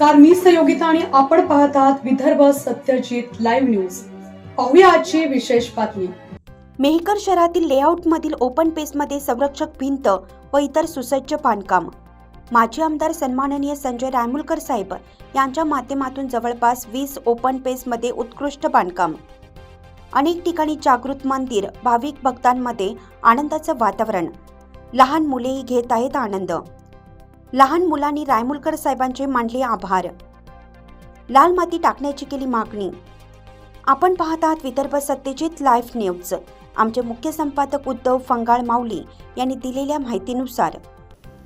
नमस्कार मी सहयोगिता आणि आपण पाहत आहात विदर्भ सत्यजित लाईव्ह न्यूज. पाहूया आजची विशेष बातमी. मेहकर शहरातील लेआउटमधील ओपन पेसमध्ये संरक्षक भिंत व इतर सुसज्ज बांधकाम. माजी आमदार सन्माननीय संजय रायमुलकर साहेब यांच्या माध्यमातून जवळपास वीस ओपन पेसमध्ये उत्कृष्ट बांधकाम. अनेक ठिकाणी जागृत मंदिर भाविक भक्तांमध्ये आनंदाचं वातावरण. लहान मुलेही घेत आहेत आनंद. लहान मुलांनी रायमुलकर साहेबांचे मांडले आभार. लाल माती टाकण्याची केली मागणी. आपण पाहत आहात विदर्भ सत्यजित लाईव्ह न्यूज. आमचे मुख्य संपादक उद्धव फंगाळ माऊली यांनी दिलेल्या माहितीनुसार.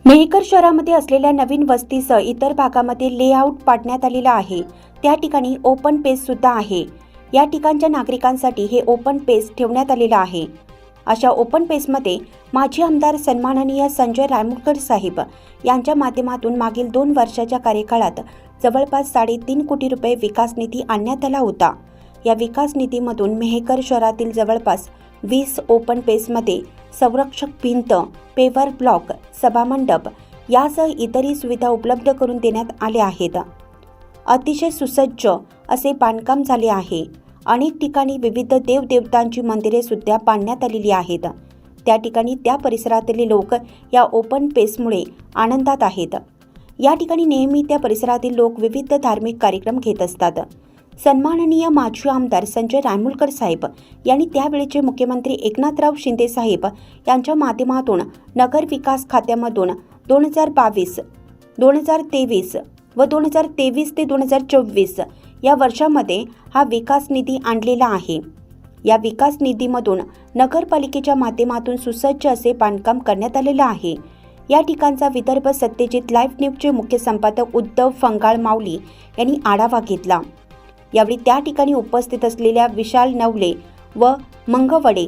मेहकर शहरामध्ये असलेल्या नवीन वस्तीसह इतर भागामध्ये लेआउट पाडण्यात आलेला आहे. त्या ठिकाणी ओपन पेस सुद्धा आहे. या ठिकाणच्या नागरिकांसाठी हे ओपन पेस ठेवण्यात आलेलं आहे. अशा ओपन पेसमध्ये माजी आमदार सन्माननीय संजय रायमुलकर साहेब यांच्या माध्यमातून मागील दोन वर्षाच्या कार्यकाळात जवळपास साडेतीन कोटी रुपये विकास निधी आणण्यात आला होता. या विकास निधीमधून मेहकर शहरातील जवळपास वीस ओपन पेसमध्ये संरक्षक भिंत पेवर ब्लॉक सभामंडप यासह इतरही सुविधा उपलब्ध करून देण्यात आल्या आहेत. अतिशय सुसज्ज असे बांधकाम झाले आहे. अनेक ठिकाणी विविध देवदेवतांची मंदिरे सुद्धा बांधण्यात आलेली आहेत. त्या ठिकाणी त्या परिसरातले लोक या ओपन पेसमुळे आनंदात आहेत. या ठिकाणी नेहमी त्या परिसरातील लोक विविध धार्मिक कार्यक्रम घेत असतात. सन्माननीय माजी आमदार संजय रायमुलकर साहेब यांनी त्यावेळेचे मुख्यमंत्री एकनाथराव शिंदे साहेब यांच्या माध्यमातून नगर विकास खात्यामधून दोन हजार बावीस दोन हजार तेवीस व दोन हजार तेवीस ते दोन हजार चोवीस या वर्षामध्ये हा विकास निधी आणलेला आहे. या विकास निधीमधून नगरपालिकेच्या माध्यमातून सुसज्ज असे बांधकाम करण्यात आलेलं आहे. या ठिकाणचा विदर्भ सत्यजित लाईव्ह न्यूजचे मुख्य संपादक उद्धव फंगाळ माऊली यांनी आढावा घेतला. यावेळी त्या ठिकाणी उपस्थित असलेल्या विशाल नवले व मंगवडे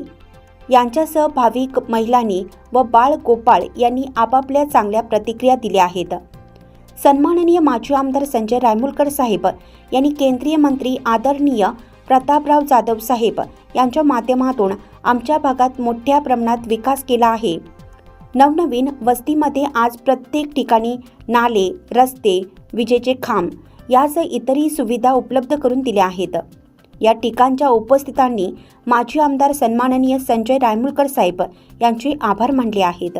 यांच्यासह भाविक महिलांनी व बाळ गोपाळ यांनी आपापल्या चांगल्या प्रतिक्रिया दिल्या आहेत. सन्माननीय माजी आमदार संजय रायमुलकर साहेब यांनी केंद्रीय मंत्री आदरणीय प्रतापराव जाधव साहेब यांच्या माध्यमातून आमच्या भागात मोठ्या प्रमाणात विकास केला आहे. नवनवीन वस्तीमध्ये आज प्रत्येक ठिकाणी नाले रस्ते विजेचे खांब यासह इतरही सुविधा उपलब्ध करून दिल्या आहेत. या ठिकाणच्या उपस्थितांनी माजी आमदार सन्माननीय संजय रायमुलकर साहेब यांचे आभार मानले आहेत.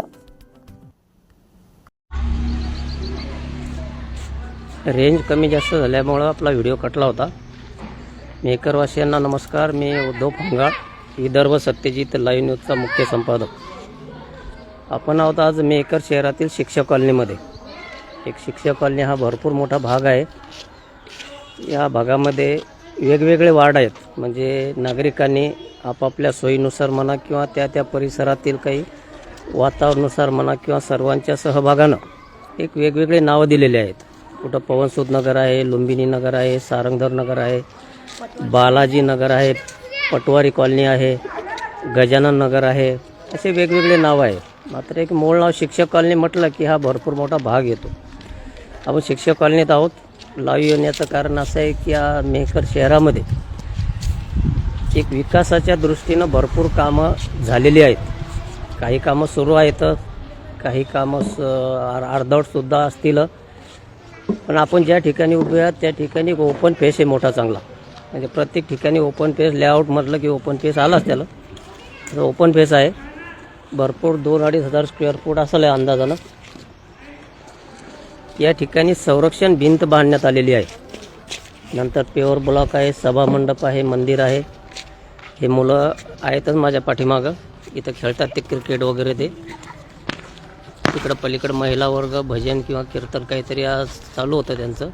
रेंज कमी जास्त झाल्यामुळं आपला व्हिडिओ कटला होता. मेकरवासियांना नमस्कार. मी उद्धव फंगाळ विदर्भ सत्यजित लाईव्ह न्यूजचा मुख्य संपादक. आपण आहोत आज मेकर शहरातील शिक्षक कॉलनीमध्ये. एक शिक्षक कॉलनी हा भरपूर मोठा भाग आहे. या भागामध्ये वेगवेगळे वार्ड आहेत. म्हणजे नागरिकांनी आपापल्या सोयीनुसार म्हणा किंवा त्या त्या परिसरातील काही वातावरणानुसार म्हणा किंवा सर्वांच्या सहभागानं एक वेगवेगळे नावं दिलेले आहेत. कुठं पवनसूद नगर आहे लुंबिनी नगर आहे सारंगधर नगर आहे बालाजी नगर आहे पटवारी कॉलनी आहे गजानन नगर आहे असे वेगवेगळे नाव आहे. मात्र एक मूळ नाव शिक्षक कॉलनी म्हटलं की हा भरपूर मोठा भाग येतो. आपण शिक्षक कॉलनीत आहोत. लाईव्ह येण्याचं कारण असं आहे की या मेहकर शहरामध्ये एक विकासाच्या दृष्टीनं भरपूर कामं झालेली आहेत. काही कामं सुरू आहेत काही कामं स अर्धवटसुद्धा असतील. पण आपण ज्या ठिकाणी उभे आहात त्या ठिकाणी ओपन फेस आहे मोठा चांगला. म्हणजे प्रत्येक ठिकाणी ओपन फेस लेआउट म्हटलं की ओपन फेस आलाच त्याला. तर ओपन फेस आहे. भरपूर दोन अडीच हजार स्क्वेअर फूट असेल आहे अंदाजानं. या ठिकाणी संरक्षण भिंत बांधण्यात आलेली आहे. नंतर प्युअर ब्लॉक आहे सभामंडप आहे मंदिर आहे. हे मुलं आहेतच माझ्या पाठीमागं. इथं खेळतात ते क्रिकेट वगैरे ते. तिकडं पलीकडं महिला वर्ग भजन किंवा कीर्तन काहीतरी आज चालू होतं त्यांचं.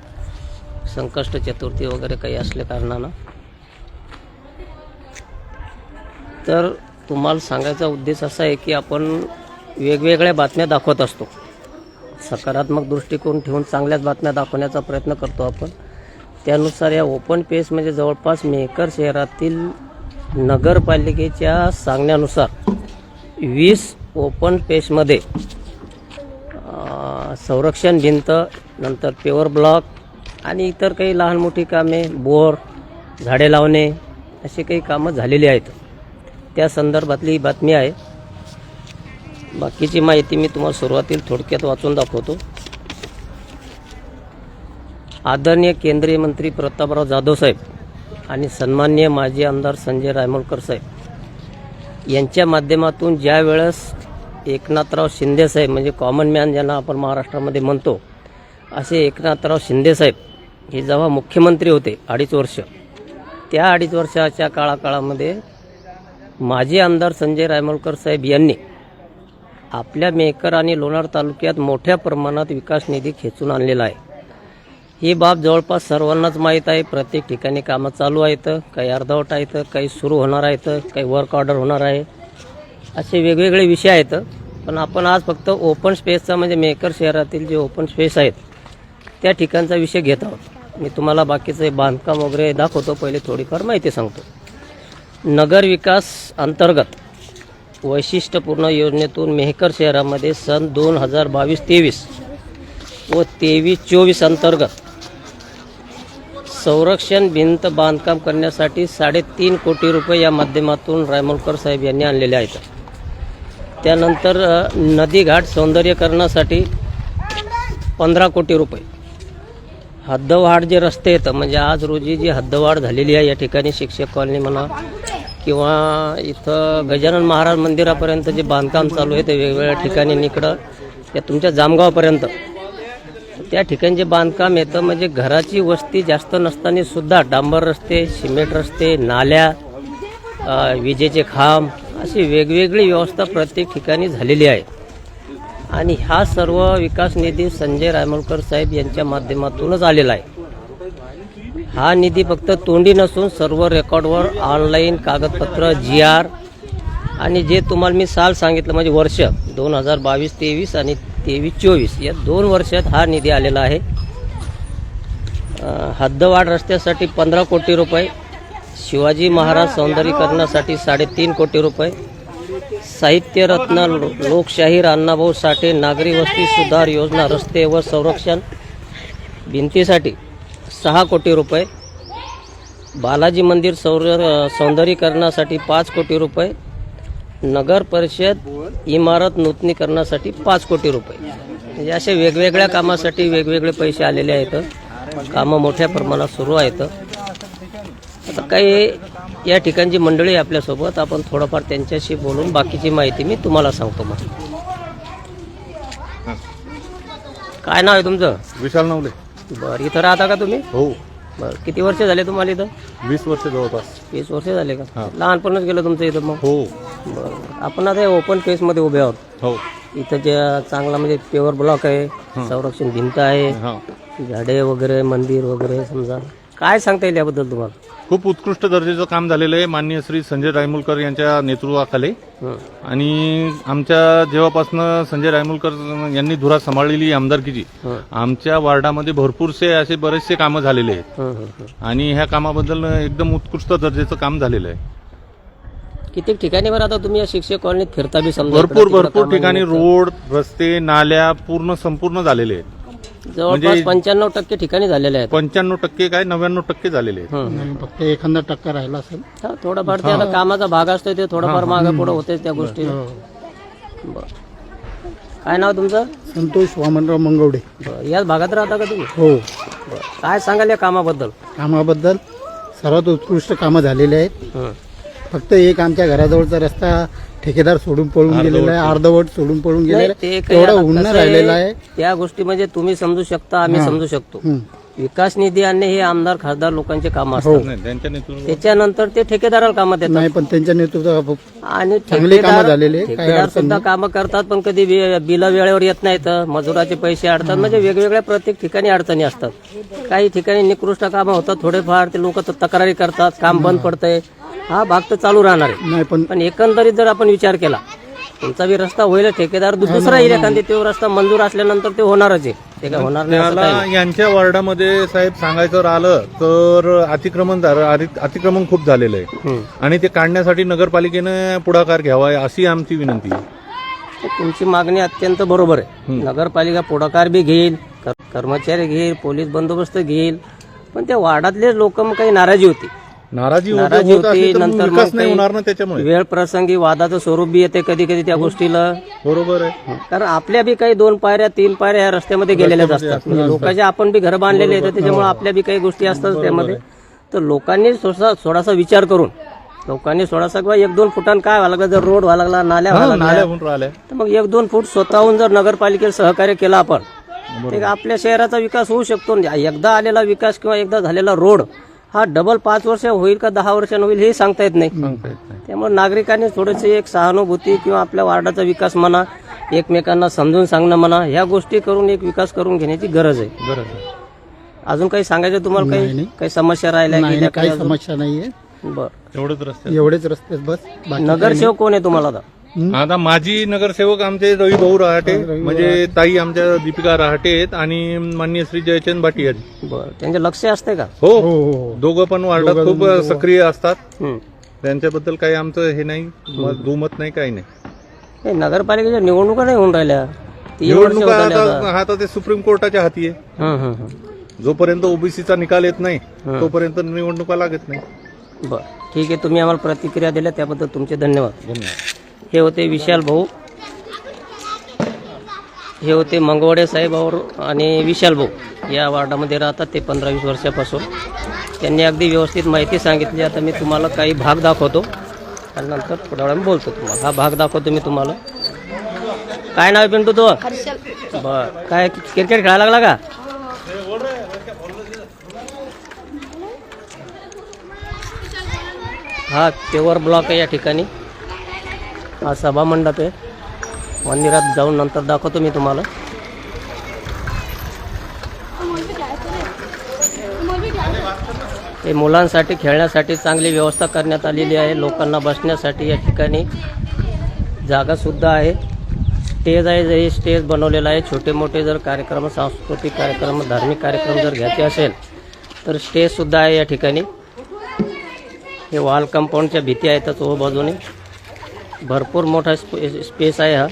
संकष्ट चतुर्थी वगैरे काही असल्या कारणानं. तर तुम्हाला सांगायचा उद्देश असा आहे की आपण वेगवेगळ्या बातम्या दाखवत असतो. सकारात्मक दृष्टिकोन ठेवून चांगल्याच बातम्या दाखवण्याचा प्रयत्न करतो आपण. त्यानुसार या ओपन पेस म्हणजे जवळपास मेकर शहरातील नगरपालिकेच्या सांगण्यानुसार वीस ओपन पेसमध्ये संरक्षण भिंत नंतर पेवर ब्लॉक आणि इतर काही लहान मोठी कामे बोर झाडे लावणे अशी काही कामं झालेली आहेत. त्या संदर्भातली ही बातमी आहे. बाकीची माहिती मी तुम्हाला सुरुवातीला थोडक्यात वाचून दाखवतो. आदरणीय केंद्रीय मंत्री प्रतापराव जाधव साहेब आणि सन्माननीय माजी आमदार संजय रायमोलकर साहेब यांच्या माध्यमातून ज्या वेळेस एकनाथराव शिंदे साहेब म्हणजे कॉमन मॅन ज्यांना आपण महाराष्ट्रामध्ये म्हणतो असे एकनाथराव शिंदे साहेब हे जेव्हा मुख्यमंत्री होते अडीच वर्ष त्या अडीच वर्षाच्या काळाकाळामध्ये माजी आमदार संजय रायमोलकर साहेब यांनी आपल्या मेकर आणि लोणार तालुक्यात मोठ्या प्रमाणात विकास निधी खेचून आणलेला आहे. ही बाब जवळपास सर्वांनाच माहीत आहे. प्रत्येक ठिकाणी कामं चालू आहेत काही अर्धवट आहेत काही सुरू होणार आहेत काही वर्क ऑर्डर होणार आहे. असे वेगवेगळे विषय आहेत. पण आपण आज फक्त ओपन स्पेसचा म्हणजे मेकर शहरातील जे ओपन स्पेस आहेत त्या ठिकाणचा विषय घेत आहोत. मी तुम्हाला बाकीचं बांधकाम वगैरे दाखवतो. पहिले थोडीफार माहिती सांगतो. नगर विकास अंतर्गत वैशिष्ट्यपूर्ण योजनेतून मेहकर शहरामध्ये सन दोन हजार बावीस तेवीस व तेवीस चोवीस अंतर्गत संरक्षण भिंत बांधकाम करण्यासाठी साडेतीन कोटी रुपये या माध्यमातून रायमोलकर साहेब यांनी आणलेले आहेत. त्यानंतर नदीघाट सौंदर्यकरणासाठी पंधरा कोटी रुपये. हद्दवाढ जे रस्ते आहेत म्हणजे आज रोजी जी हद्दवाढ झालेली आहे या ठिकाणी शिक्षक कॉलनी म्हणा किंवा इथं गजानन महाराज मंदिरापर्यंत जे बांधकाम चालू आहे ते वेगवेगळ्या ठिकाणी निकडं. या तुमच्या जामगावपर्यंत. त्या ठिकाणी जे बांधकाम येतं म्हणजे घराची वस्ती जास्त नसताना सुद्धा डांबर रस्ते सिमेंट रस्ते नाल्या विजेचे खांब अशी वेगवेगळी व्यवस्था प्रत्येक ठिकाणी झालेली आहे. आणि हा सर्व विकास निधी संजय रायमोलकर साहेब यांच्या माध्यमातूनच आलेला आहे. हा निधी फक्त तोंडी नसून सर्व रेकॉर्डवर ऑनलाईन कागदपत्र जी आर आणि जे तुम्हाला मी साल सांगितलं म्हणजे वर्ष दोन हजार बावीस तेवीस आणि तेवीस चोवीस या दोन वर्षात हा निधी आलेला आहे. हद्दवाड हद्दवाढ रस्त्यासाठी पंधरा कोटी रुपये शिवाजी महाराज सौंदर्यीकरणासाठी साडेतीन कोटी रुपये. साहित्यरत्न लो- लोकशाहीर अण्णाभाऊ साठे नागरी वस्ती सुधार योजना रस्ते व संरक्षण भिंतीसाठी सहा कोटी रुपये. बालाजी मंदिर सौर सौंदर्यीकरणासाठी पाच कोटी रुपये. नगर परिषद इमारत नूतनीकरणासाठी पाच कोटी रुपये. म्हणजे असे वेगवेगळ्या कामासाठी वेगवेगळे पैसे आलेले आहेत. कामं मोठ्या प्रमाणात सुरू आहेत. आता काही या ठिकाणची मंडळी आहे आपल्यासोबत आपण थोडंफार त्यांच्याशी बोलून बाकीची माहिती मी तुम्हाला सांगतो मग. काय नाव आहे तुमचं? विशाल नवले. बरं इथं राहता का तुम्ही? हो. बरं किती वर्ष झाले तुम्हाला इथं? वीस वर्ष जवळपास. वीस वर्ष झाले का? हा. लहानपणच गेलं तुमचं इथं मग? हो. बरं आपण आता ओपन स्पेसमध्ये उभे आहोत. हो. इथं जे चांगला म्हणजे पेवर ब्लॉक आहे संरक्षण भिंत आहे हा. झाडे वगैरे मंदिर वगैरे समजा. काय सांगता येईल याबद्दल तुम्हाला खूप उत्कृष्ट दर्जाचं काम झालेलं आहे माननीय श्री संजय रायमुलकर यांच्या नेतृत्वाखाली. आणि आमच्या जेव्हापासनं संजय रायमुलकर यांनी धुरा सांभाळलेली आहे आमदारकीची. आमच्या वार्डामध्ये भरपूरसे असे बरेचसे कामं झालेले आहेत. आणि ह्या कामाबद्दल एकदम उत्कृष्ट दर्जाचं काम झालेलं आहे किती ठिकाणी बरं आता तुम्ही या शिक्षक कॉलनीत फिरता बी समजा भरपूर भरपूर. ठिकाणी रोड रस्ते नाल्या पूर्ण संपूर्ण झालेले आहेत जवळपास म्हणजे- पंच्याण्णव टक्के ठिकाणी झालेले आहेत. पंच्याण्णव टक्के काय नव्याण्णव टक्के झालेले आहेत. हं. नाही, फक्त एखादा टक्का राहिला असेल. हा, थोडंफार ते आता कामाचा भाग असतो ते थोडंफार मागे पुढे होते त्या गोष्टी. हो. बरं. काय नाव तुमचं? संतोष वामनराव मंगवडे. बरं याच भागात राहता का तुम्ही? हो. बरं. काय सांगाल या कामाबद्दल? कामाबद्दल सर्वात उत्कृष्ट कामं झालेली आहेत. फक्त एक आमच्या घराजवळचा रस्ता ठेकेदार सोडून पळून गेलेला आहे अर्धवट सोडून पळून गेलेला आहे. कसं राहिलेला आहे. त्या गोष्टी म्हणजे तुम्ही समजू शकता आम्ही समजू शकतो. विकास निधी आणणे हे आमदार खासदार लोकांचे काम हो. असतात. त्याच्यानंतर ते ठेकेदाराला कामात येतात नाही पण त्यांच्या नेतृत्वात आणि ठेकेदार सुद्धा कामं करतात पण कधी बिल वेळेवर येत नाहीत मजुराचे पैसे अडतात म्हणजे वेगवेगळ्या प्रत्येक ठिकाणी अडचणी असतात. काही ठिकाणी निकृष्ट कामं होतात थोडेफार ते लोक तक्रारी करतात काम बंद पडतंय. हा भाग तर चालू राहणार आहे. नाही पण पण एकंदरीत जर आपण विचार केला तुमचा बी रस्ता होईल ठेकेदार दु- दुसरा येईल एखादी तो रस्ता मंजूर असल्यानंतर ते होणारच आहे. ते काय होणार नाही असं काही त्याला नाही. यांच्या वार्डामध्ये साहेब सांगायचं राहिलं तर अतिक्रमण झालं- अति- अतिक्रमण खूप झालेलं आहे. आणि ते काढण्यासाठी नगरपालिकेनं पुढाकार घ्यावा अशी आमची विनंती आहे. तर तुमची मागणी अत्यंत बरोबर आहे. नगरपालिका पुढाकार बी घेईल कर- कर्मचारी घेईल पोलीस बंदोबस्त घेईल पण त्या वार्डातले लोक मग काही नाराजी होती. नाराजी होते- नाराजी होत नंतर विकास मग नाही काही होणार ना त्याच्यामुळे. वेळ प्रसंगी वादाचं स्वरूप बी येते कधी कधी त्या गोष्टीला. बरोबर आहे. कारण आपल्या बी काही दोन पायऱ्या तीन पायऱ्या या रस्त्यामध्ये गेलेल्याच असतात. म्हणजे लोकांचे आपण बी घर बांधलेले आहेत त्याच्यामुळे आपल्या बी काही गोष्टी असतात त्यामध्ये. तर लोकांनी थोडासा विचार करून लोकांनी थोडासा किंवा एक दोन फुटांनी काय व्हायला लागला जर रोड व्हायला लागला नाल्या व्हायला हा, लागल्या तर मग एक दोन फूट स्वतःहून जर नगरपालिकेला सहकार्य केलं आपण आपल्या शहराचा विकास होऊ शकतो. एकदा आलेला विकास किंवा एकदा झालेला रोड हा डबल पाच वर्ष होईल का दहा वर्षांनी होईल हे सांगता येत नाही. सांगता येत नाही. त्यामुळे नागरिकांनी थोडीशी एक सहानुभूती किंवा आपल्या वार्डाचा विकास म्हणा एकमेकांना समजून सांगणं म्हणा ह्या गोष्टी करून एक विकास करून घेण्याची गरज आहे. गरज आहे. अजून काही सांगायचं तुम्हाला? काही. काही समस्या राहिल्या काही? समस्या नाहीये. बरं. एवढंच रस्ते एवढेच रस्ते बस. नगरसेवक कोण आहे तुम्हाला आता? आता माजी नगरसेवक आमचे रवी भाऊ रहाटे म्हणजे ताई आमच्या दीपिका रहाटे आहेत आणि माननीय श्री जयचंद भाटी आहेत बरं. त्यांचे लक्ष असते का? हो. हो हो हो. दोघं पण वार्डात खूप सक्रिय असतात. हं. त्यांच्याबद्दल काही आमचं हे नाही मत- दुमत नाही काही नाही. नगरपालिकेच्या निवडणुका नाही होऊन राहिल्या. निवडणुका आता आता. हा ते सुप्रीम कोर्टाच्या हाती आहे. हं, हं, हं. जोपर्यंत ओबीसीचा निकाल येत नाही तोपर्यंत निवडणुका लागत नाही. बरं. ठीक आहे तुम्ही आम्हाला प्रतिक्रिया दिल्या त्याबद्दल तुमचे धन्यवाद. धन्यवाद. हे होते विशाल भाऊ. हे होते मंगवडे साहेब और आणि विशाल भाऊ. या वार्डामध्ये राहतात ते पंधरा वीस वर्षापासून. त्यांनी अगदी व्यवस्थित माहिती सांगितली. आता मी तुम्हाला काही भाग दाखवतो आणि नंतर थोड्या वेळाने बोलतो तुम्हाला. हा भाग दाखवतो मी तुम्हाला. काय नाव आहे पिंटू तो? बर. काय क्रिकेट खेळायला लागला का? हा पेवर ब्लॉक आहे या ठिकाणी. हा सभा मंडप आहे. मंदिरात जाऊन नंतर दाखवतो मी तुम्हाला. हे मुलांसाठी खेळण्यासाठी चांगली व्यवस्था करण्यात आलेली आहे. लोकांना बसण्यासाठी या ठिकाणी जागासुद्धा आहे. स्टेज आहे जे स्टेज बनवलेलं आहे. छोटे मोठे जर कार्यक्रम सांस्कृतिक कार्यक्रम धार्मिक कार्यक्रम जर घ्यायचे असेल तर स्टेजसुद्धा आहे या ठिकाणी. हे वॉल कंपाऊंडच्या भीती आहेत चोह बाजूने भरपूर मोठा स्पे स्पेस आहे हा.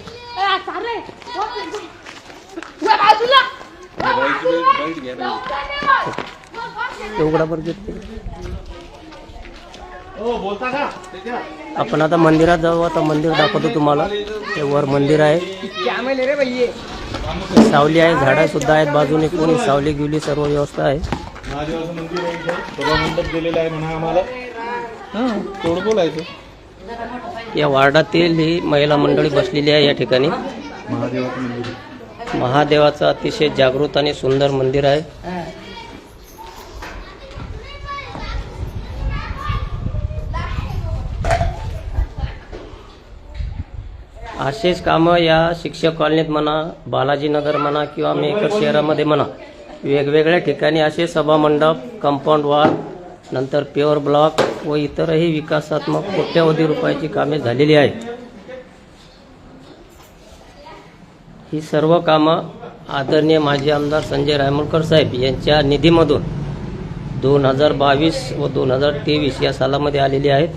घेत आपण आता मंदिरात जाऊ आता मंदिर दाखवतो तुम्हाला. ते वर मंदिर आहे. सावली आहे झाडं सुद्धा आहेत बाजूने. कोणी सावली गिवली सर्व व्यवस्था आहे. मंदिर आहे इथं. सभामंडप दिलेलं आहे म्हणा आम्हाला. हा. तेवढं बोलायचं? या वार्डातील ही महिला मंडळी बसलेली आहे या ठिकाणी. महादेवाचं अतिशय जागृत आणि सुंदर मंदिर आहे. असेच कामं या शिक्षक कॉलनीत म्हणा बालाजीनगर म्हणा किंवा मेकर शहरामध्ये म्हणा वेगवेगळ्या ठिकाणी असे सभामंडप कंपाऊंड वॉल नंतर पेवर ब्लॉक व इतरही विकासात्मक कोट्यवधी रुपयाची कामे झालेली आहेत. ही सर्व कामं आदरणीय माजी आमदार संजय रायमोलकर साहेब यांच्या निधीमधून दोन हजार बावीस व दोन हजार तेवीस या सालामध्ये आलेली आहेत.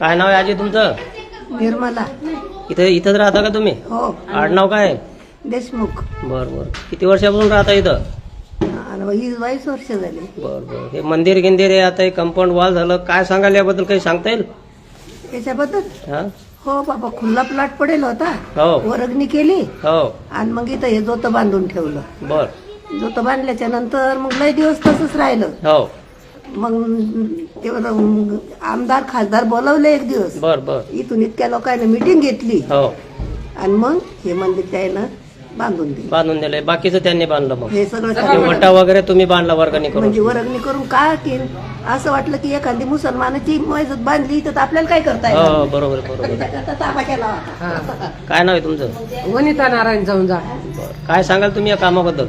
काय नाव आहे आजी तुमचं? निर्मला. इथे इथंच राहता का तुम्ही? हो. आडनाव काय? आहे? देशमुख. बर बर. किती वर्षापासून राहता इथं? आणि ही बावीस वर्ष झाली. बर बर. हे मंदिर गिंदिर आहे आता हे कंपाऊंड वॉल झालं. काय सांगाल याबद्दल काही सांगता येईल? याच्याबद्दल? हा? हो बाबा खुल्ला प्लॉट पडेल होता. हो. वर्गणी केली. हो. आणि मग इथं हे जोतं बांधून ठेवलं. बर. जोतं बांधल्याच्या नंतर मग लय दिवस तसंच राहिलं. हो. मग ते आमदार खासदार बोलवले एक दिवस. बर बर. इथून इतक्या लोकांनी मिटिंग घेतली. हो. आणि मग हे मंदिर त्यानं बांधून दिलं. बांधून दिलंय. बाकीचं त्यांनी बांधलं मग. हे सगळं ते. वटा वगैरे तुम्ही बांधला वर्गणी करून. म्हणजे वर्गणी करून का की असं वाटलं की एखादी मुसलमानाची मस्जिद बांधली तर आपल्याला काय करता येणार? हो बरोबर बरोबर. त्याच्याकरता ताबा केला होता. काय नाव आहे तुमचं? वनिता नारायण जाऊन जा. बरं. काय सांगाल तुम्ही या कामाबद्दल?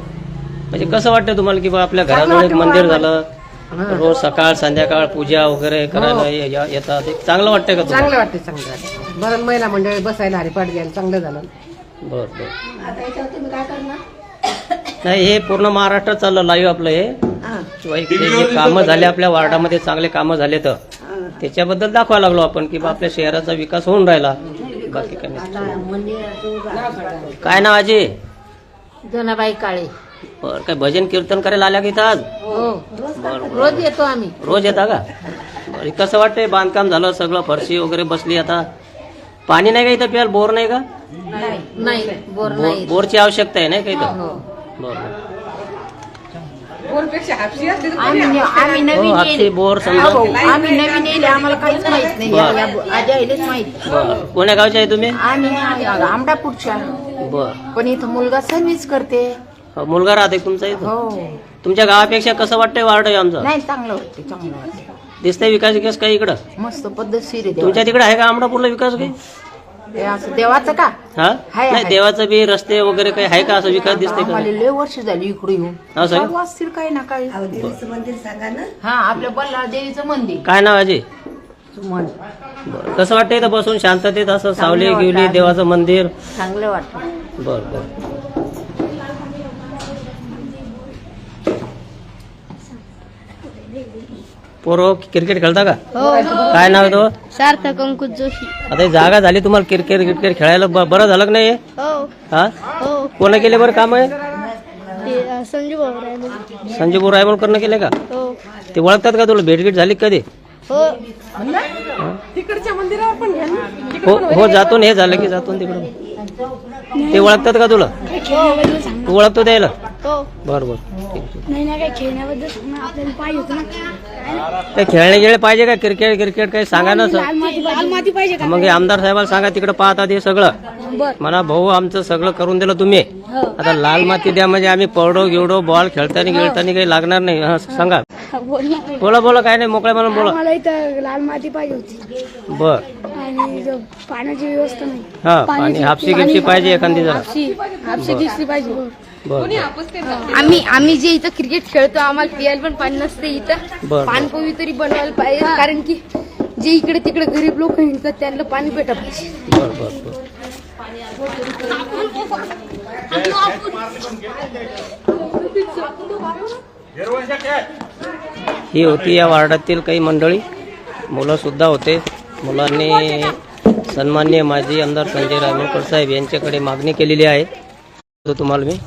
म्हणजे कसं वाटतं तुम्हाला की बा आपल्या घराजवळ एक मंदिर झालं? रोज सकाळ संध्याकाळ पूजा वगैरे करायला ये- या- येतात. एक चांगलं वाटतंय का तुम्हाला? चांगलं वाटते चांगलं वाटते बरं महिला मंडळी बसायला हरिपाठ घ्यायला चांगलं झालं. बर बर. आता याच्यावर तुम्ही काय करणार? नाही हे पूर्ण महाराष्ट्रात चाललं लाईव्ह आपलं हे. हा. किंवा इकडे जे कामं झाले आपल्या वार्डामध्ये चांगले कामं झाले तर. हा. त्याच्याबद्दल दाखवायला लागलो आपण की बा आपल्या शहराचा विकास होऊन राहिला. बाकी नाही. काय नाव आजी? जनाबाई काळे. बरं काय भजन कीर्तन करायला आल्या की इथं आज? हो। रोज येतो आम्ही. रोज येता का? बरं, कसं वाटतंय बांधकाम झालं सगळं फरशी वगैरे बसली आता. पाणी नाही का इथं प्यायला? बोर नाही का? नाही बोर बोर- नाही. बोरची आवश्यकता आहे नाही का इथं? हो. बरं. आम्ही ने- आम्ही हो, नवीन हापशी येईल. बोर समजा आम्ही नवीन येईल आम्हाला काहीच माहीत नाही. बरं. या- या- आजी आईलेच माहीत. बरं. कोण्या गावचे आहे तुम्ही? आम्ही आमडापूरच्या. बरं. पण इथं मुलगा सर्व्हिस करते. मुलगा राहते तुमचा इथं? हो. तुमच्या गावापेक्षा कसं वाटतंय वार्ड आहे आमचं? नाही चांगलं वाटते चांगलं वाटते दिसतंय विकास विकास काही इकडं? मस्त पद्धतशीर आहे तुमच्या. तिकडे आहे का आमडापूरला विकास काही? हे असं देवाचं का? हा? आहे, नाही आहे. देवाचं बी रस्ते वगैरे काही आहे का असं विकास दिसतंय का आम्हाला लय वर्ष झाली इकडे येऊन. असं आहे? चालू असतील काही ना काही. देवीचं मंदिर सांगा ना. हा आपल्या बल्लाळ देवीचं मंदिर. काय नाव अजय मन. बरं. कसं वाटतंय इथं बसून? शांततेत असं सावली गिवली. देवाचं मंदिर? चांगलं वाटतं. बर बर. पोरो क्रिकेट खेळता का? काय नाव आहे तो? सार्थक अंकुश जोशी. आता ही जागा झाली तुम्हाला क्रिकेट क्रिकेट खेळायला? ब- बरं झालं का नाही हे? हो. हा? हो. कोण केले बरं काम आहे ते अ, संजू भाऊ राहिले केले का? हो. ते ओळखतात का तुला? भेटगीट झाली का कधी? हो. हो हो जातो ना हे झालं की जातो ना तिकडं. ते ओळखतात का तुला? खेळण्याबद्दल सांग तू ओळखतो त्याला? हो. बर बर. ठीक. नाही काय खेळण्याबद्दल सांग ना. आपल्याला पाहिजे होतं ना. काय खेळणे गेले पाहिजे का? क्रिकेट क्रिकेट काही सांगा ना सर. लाल माती लाल माती पाहिजे का? मग हे आमदार साहेबाला सांगा तिकडे पाहतात हे सगळं. बर. म्हणा भाऊ आमचं सगळं करून दिलं तुम्ही. हो. आता लाल माती द्या म्हणजे आम्ही पडो गिवडो बॉल खेळताना खेळताना काही लागणार नाही. हा, सांगा. बोल बोला बोला काय नाही मोकळ्या म्हणून बोला मला इथं लाल माती पाहिजे होती बर आणि पाण्याची व्यवस्था नाही हा पाणी हापशी गिपशी पाहिजे एखादी जरा हापशी हापशी दिसली पाहिजे बर आम्ही आम्ही जे इथं क्रिकेट खेळतो आम्हाला पियायला पण पाणी नसते इथं बर पाणपोई तरी बनवायला पाहिजे कारण की जे इकडे तिकडे गरीब लोक हिंडतात त्यांना पाणी पेटा पाहिजे बर बर बर ही होती या वार्डातील काही मंडळी. मुलंसुद्धा होते. मुलांनी सन्मान्य माजी आमदार संजय रायमुळकर साहेब यांच्याकडे मागणी केलेली आहे. तो तुम्हाला मी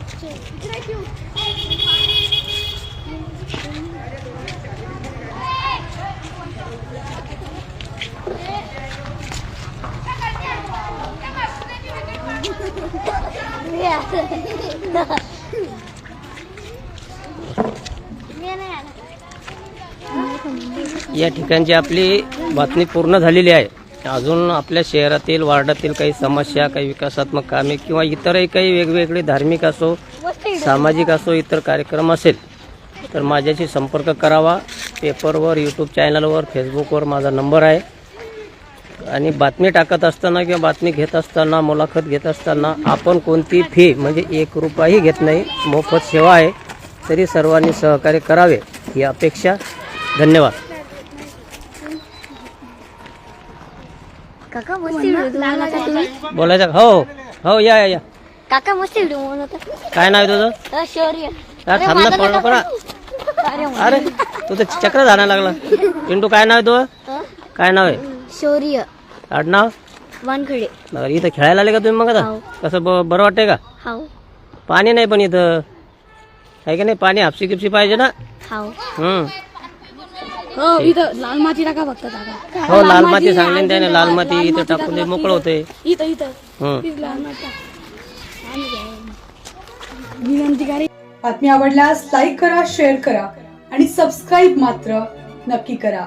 या ठिकाणची आपली बातमी पूर्ण झालेली आहे. अजून आपल्या शहरातील वार्डातील काही समस्या काही विकासात्मक कामे किंवा इतरही काही वेगवेगळे धार्मिक असो सामाजिक असो इतर कार्यक्रम असेल तर माझ्याशी संपर्क करावा. पेपरवर यूट्यूब चॅनलवर फेसबुकवर माझा नंबर आहे. आणि बातमी टाकत असताना किंवा बातमी घेत असताना मुलाखत घेत असताना आपण कोणती फी म्हणजे एक रुपयाही घेत नाही मोफत सेवा आहे तरी सर्वांनी सहकार्य करावे ही अपेक्षा. धन्यवाद. काका मस्त व्हिडिओ बनवता तुम्ही? बोलायचं हो हो हो या या या. काका मस्त व्हिडिओ बनवता. काय नाव आहे तुझं? शौर्य. अरे थांब ना पळू नको ना. अरे अरे तू तर चक्र जाणं लागला. पिंटू काय नाव आहे तुझं? काय नाव आहे? शौर्य. आडनाव? वानखडे. बरं इथं खेळायला आले का तुम्ही मग आता? हो. कसं ब- बरं वाटतंय का? हाव. पाणी नाही पण इथं. आहे का नाही? पाणी हापशी गिपशी पाहिजे ना? हाव. हम्म. हो इथं लाल माती टाका फक्त टाका हो लाल माती सांगली ना त्याने लाल माती इथं टाकून मोकळं होते इथं इथं. हम्म तीच लाल माती टाका. आणि काय? विनंती करी बातमी आवडल्यास लाईक करा शेअर करा आणि सबस्क्राईब मात्र नक्की करा.